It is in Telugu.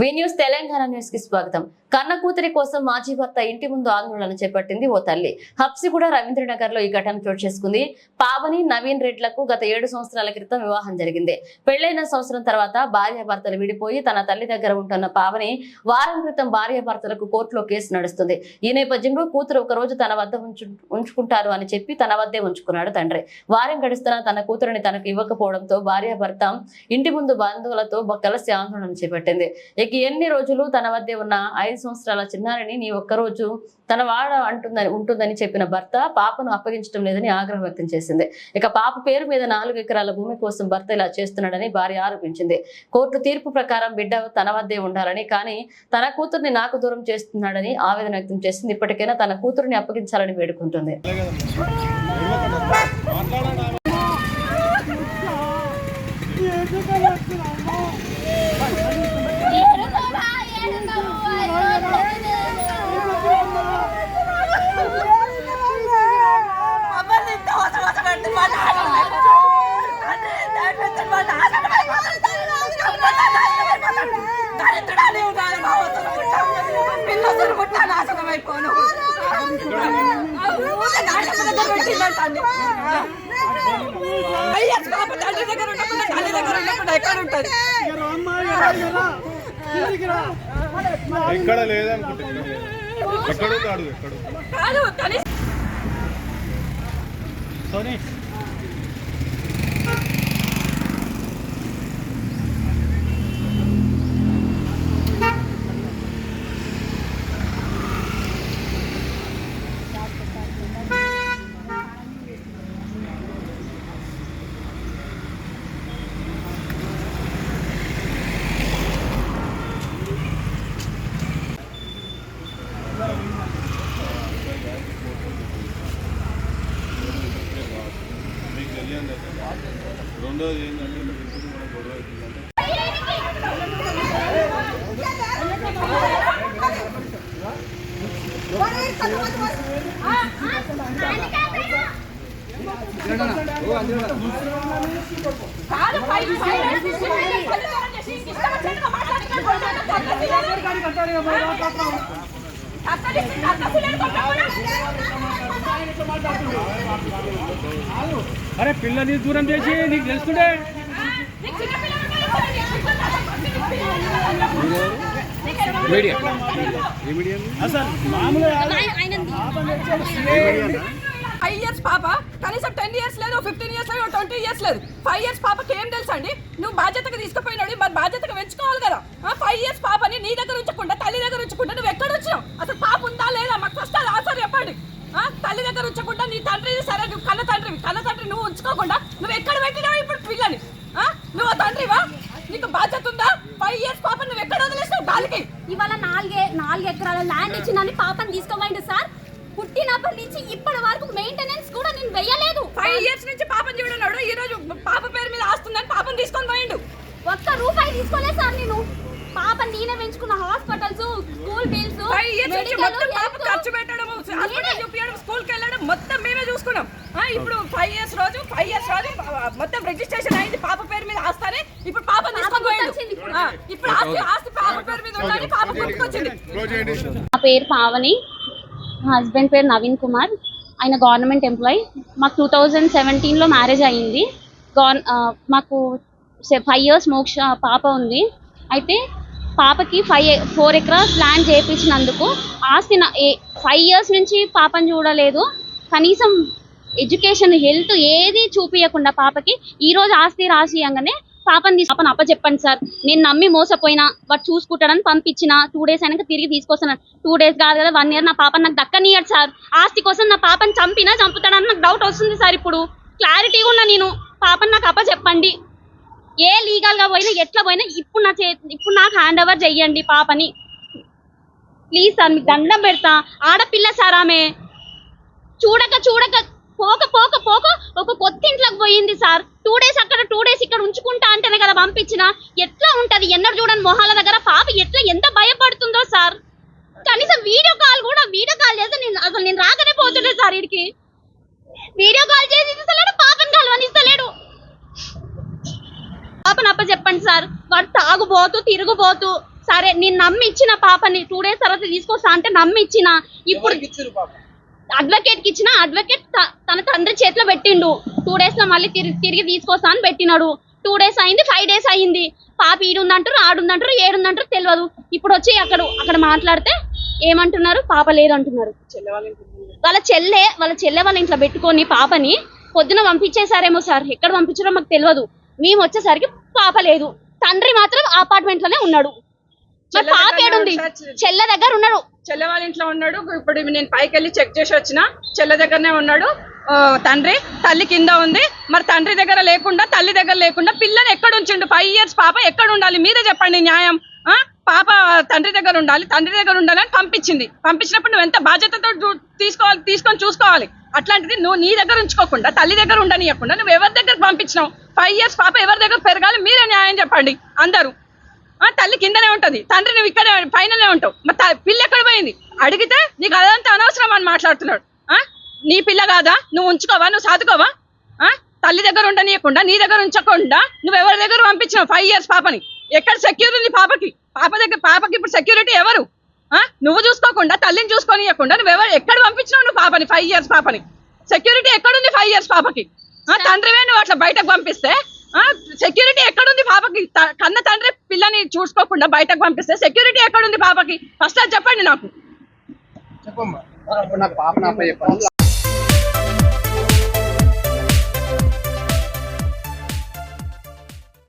వి న్యూస్ తెలంగాణ న్యూస్కి స్వాగతం. కన్న కూతురి కోసం మాజీ భర్త ఇంటి ముందు ఆందోళన చేపట్టింది ఓ తల్లి. హబ్సిగూడ రవీంద్రనగర్లో ఈ ఘటన చోటు చేసుకుంది. పావని నవీన్ రెడ్లకు గత ఏడు సంవత్సరాల క్రితం వివాహం జరిగింది. పెళ్ళైన సంవత్సరం తర్వాత భార్య భర్తలు విడిపోయి తన తల్లి దగ్గర ఉంటున్న పావని వారం క్రితం భార్య భర్తలకు కోర్టులో కేసు నడుస్తుంది. ఈ నేపథ్యంలో కూతురు ఒక రోజు తన వద్ద ఉంచుకుంటారు అని చెప్పి తన వద్దే ఉంచుకున్నాడు తండ్రి. వారం గడుస్తున్న తన కూతురుని తనకు ఇవ్వకపోవడంతో భార్య భర్త ఇంటి ముందు బంధువులతో కలిసి ఆందోళన చేపట్టింది. ఇక ఎన్ని రోజులు తన వద్దే ఉన్న ఐదు సంవత్సరాల చిన్నారిని నీ ఒక్కరోజు తన వాడ అంటుందని ఉంటుందని చెప్పిన భర్త పాపను అప్పగించడం లేదని ఆగ్రహం వ్యక్తం చేసింది. ఇక పాప పేరు మీద నాలుగు ఎకరాల భూమి కోసం భర్త ఇలా చేస్తున్నాడని భార్య ఆరోపించింది. కోర్టు తీర్పు ప్రకారం బిడ్డ తన వద్దే ఉండాలని కానీ తన కూతుర్ని నాకు దూరం చేస్తున్నాడని ఆవేదన వ్యక్తం చేసింది. ఇప్పటికైనా తన కూతుర్ని అప్పగించాలని వేడుకుంటుంది. ఎక్కడ ఉంటుంది? ఎక్కడ లేదనుకుంటే ఎక్కడ ఉంది అడుగు ఎక్కడ ఉంది? కాదు కనీసం మీకు తెలియదు రెండోది ఏంటంటే ఇప్పుడు కూడా గొడవ అవుతుందంటే కాదు అరే పిల్లని దూరం చేసి నీకు తెలుస్తుండే? మీడియా. అసలు మామూలుగా ఫైవ్ ఇయర్స్ పాప? కనీసం టెన్ ఇయర్స్ లేదు ఫిఫ్టీన్ ఇయర్స్ లేదు ట్వంటీ ఇయర్స్ లేదు. ఫైవ్ ఇయర్స్ పాపకి ఏం తెలుసు అండి నువ్వు బాధ్యతగా తీసుకుపోయినాడు మరి బాధ్యతగా పెంచుకోవాలి కదా. ఫైవ్ ఇయర్స్ పాపని నీ దగ్గర ఉంచకుండా తల్లి దగ్గర ఉంచకుండా నువ్వు ఎక్కడ వచ్చినావు అసలు పాప ఉందా లేదా? మాకు ఫస్ట్ అది ఆన్సర్ చెప్పండి. తల్లి దగ్గర ఉంచకుండా నీ తండ్రి సరే నువ్వు కన్న తండ్రివి. కన్న తండ్రి నువ్వు ఉంచుకోకుండా నువ్వు ఎక్కడ పెట్టినావు ఇప్పుడు పిల్లని? నువ్వు తండ్రివా? నీకు బాధ్యత ఉందా? ఫైవ్ ఇయర్స్ పాప నువ్వు ఎక్కడ వదిలేస్తావు గాలికి. ఇవాళ నాలుగే నాలుగు ఎకరాల ల్యాండ్ ఇచ్చిందని పాపని తీసుకోమండి సార్. పుట్టినప్పటి నుంచి ఇప్పటి వరకు మెయింటెనెన్స్ కూడా నేను వెయ్యలేదు ఫైవ్ ఇయర్స్ నుంచి పాపని చూడన్నాడు ఈ రోజు పాప పేరు మీద ఆస్తుందని పాపని తీసుకొని పోయిండు. ఒక్క రూపాయి తీసుకోలేదు సార్ నేను. పాప నేనే పెంచుకున్న hospitals school bills five years నుంచి మొత్తం పాప ఖర్చు పెట్టడం హాస్పిటల్ చూపించడం స్కూల్కి వెళ్ళడం మొత్తం మేమే చూసుకున్నాం. ఆ, ఇప్పుడు ఫైవ్ ఇయర్స్ రోజు ఫైవ్ ఇయర్స్ రోజు మొత్తం రిజిస్ట్రేషన్ అయింది. పాప పేరు మీద ఆస్తానే ఇప్పుడు పాప తీసుకొని పోయిండు. ఇప్పుడు. ఆస్తి ఆస్తి పాప పేరు మీద ఉండాలి పాప చేయండి. నా పేరు పావని. హస్బెండ్ పేరు నవీన్ కుమార్. ఆయన గవర్నమెంట్ ఎంప్లాయ్. మాకు టూ థౌజండ్ సెవెంటీన్లో మ్యారేజ్ అయ్యింది. గవర్న మాకు ఫైవ్ ఇయర్స్ మోక్ష పాప ఉంది. అయితే పాపకి ఫైవ్ ఫోర్ ఎకరాస్ ల్యాండ్ చేయించినందుకు ఆస్తి ఫైవ్ ఇయర్స్ నుంచి పాపను చూడలేదు. కనీసం ఎడ్యుకేషన్ హెల్త్ ఏది చూపించకుండా పాపకి ఈరోజు ఆస్తి ఆస్తి రాసియంగానే పాపని తీసి పాపను అప్పచెప్పండి సార్. నేను నమ్మి మోసపోయినా వాడు చూసుకుంటాడని పంపించిన టూ డేస్ అయినాక తిరిగి తీసుకొస్తాను టూ డేస్ కాదు కదా వన్ ఇయర్ నా పాపని నాకు దక్కనియడు సార్. ఆస్తి కోసం నా పాపని చంపినా చంపుతాడని నాకు డౌట్ వస్తుంది సార్ ఇప్పుడు. క్లారిటీగా ఉన్నా నేను. పాపని నాకు అప్పచెప్పండి. ఏ లీగల్గా పోయినా ఎట్లా పోయినా ఇప్పుడు నా చే ఇప్పుడు నాకు హ్యాండ్ ఓవర్ చెయ్యండి పాపని. ప్లీజ్ సార్ మీకు దండం పెడతా. ఆడపిల్ల సార్ ఆమె. చూడక చూడక పోక పోక పోక ఒక కొత్త ఇంట్లోకి పోయింది సార్. టూ డేస్ అక్కడ టూ డేస్ ఇక్కడ ఉంచుకుంటా అంటేనే కదా పంపించిన. ఎట్లా ఉంటది? ఎన్నడు చూడని మొహాల దగ్గర పాప ఎట్లా ఎంత భయపడుతుందో సార్. కనీసం వీడియో కాల్ కూడా వీడియో కాల్ చేస్తే నేను అసలు నేను రాకనే పోతుండే సార్ వీడికి వీడియో కాల్ చేసి ఇస్తలేడు పాపని కలవనిస్తలేడు. పాపను అప్ప చెప్పండి సార్. వాడు తాగుబోతూ తిరుగుబోతూ సరే నేను నమ్మి ఇచ్చిన పాపని టూ డేస్ తర్వాత తీసుకొస్తా అంటే నమ్మి ఇచ్చిన ఇప్పుడు అడ్వకేట్కి ఇచ్చిన అడ్వకేట్ తన తండ్రి చేతిలో పెట్టిండు. టూ డేస్లో మళ్ళీ తిరిగి తిరిగి తీసుకొస్తా అని పెట్టినాడు. టూ డేస్ అయింది ఫైవ్ డేస్ అయింది పాప ఈడుందంటారు ఆడుందంటారు ఏడుందంటారు తెలియదు. ఇప్పుడు వచ్చి అక్కడ అక్కడ మాట్లాడితే ఏమంటున్నారు? పాప లేదంటున్నారు. వాళ్ళ చెల్లె వాళ్ళ చెల్లె వాళ్ళ ఇంట్లో పెట్టుకొని పాపని పొద్దున పంపించేశారేమో సార్. ఎక్కడ పంపించారో మాకు తెలియదు. మేము వచ్చేసరికి పాప లేదు. తండ్రి మాత్రం అపార్ట్మెంట్లోనే ఉన్నాడు. మరి పాప ఏడుంది. చెల్లె దగ్గర ఉన్నాడు. చెల్లె వాళ్ళ ఇంట్లో ఉన్నాడు. ఇప్పుడు నేను పైకి వెళ్ళి చెక్ చేసి వచ్చిన. చెల్లె దగ్గరనే ఉన్నాడు. తండ్రి తల్లి కింద ఉంది. మరి తండ్రి దగ్గర లేకుండా తల్లి దగ్గర లేకుండా పిల్లని ఎక్కడ ఉంచిండు? ఫైవ్ ఇయర్స్ పాప ఎక్కడ ఉండాలి? మీరే చెప్పండి న్యాయం. ఆ? పాప తండ్రి దగ్గర ఉండాలి తండ్రి దగ్గర ఉండాలని పంపించింది. పంపించినప్పుడు నువ్వు ఎంత బాధ్యతతో తీసుకోవాలి తీసుకొని చూసుకోవాలి? అట్లాంటిది నువ్వు నీ దగ్గర ఉంచుకోకుండా తల్లి దగ్గర ఉండనియకుండా నువ్వు ఎవరి దగ్గర పంపించినావు? ఫైవ్ ఇయర్స్ పాప ఎవరి దగ్గర పెరగాలి? మీరే న్యాయం చెప్పండి అందరూ. తల్లి కిందనే ఉంటది. తండ్రి నువ్వు ఇక్కడే పైననే ఉంటావు మరి పిల్ల ఎక్కడ పోయింది? అడిగితే నీకు అదంతా అనవసరం అని మాట్లాడుతున్నాడు. ఆ? నీ పిల్ల కాదా? నువ్వు ఉంచుకోవా? నువ్వు సాదుకోవా? ఆ? తల్లి దగ్గర ఉండనీయకుండా నీ దగ్గర ఉంచకుండా నువ్వు ఎవరి దగ్గర పంపించినావు? ఫైవ్ ఇయర్స్ పాపని. ఎక్కడ సెక్యూరిటీ ఉంది పాపకి? పాప దగ్గర పాపకి ఇప్పుడు సెక్యూరిటీ ఎవరు? ఆ? నువ్వు చూసుకోకుండా తల్లిని చూసుకోనియకుండా నువ్వు ఎవరు ఎక్కడ పంపించినావు నువ్వు పాపని? ఫైవ్ ఇయర్స్ పాపని. సెక్యూరిటీ ఎక్కడుంది ఫైవ్ ఇయర్స్ పాపకి? ఆ తండ్రివే నువ్వు అట్లా బయటకు పంపిస్తే సెక్యూరిటీ ఎక్కడుంది పాపకి? త- కన్న తండ్రి పిల్లని చూసుకోకుండా బయటకు పంపిస్తే సెక్యూరిటీ ఎక్కడుంది పాపకి? ఫస్ట్ అది చెప్పండి నాకు. చెప్పమ్మా. నాకు పాప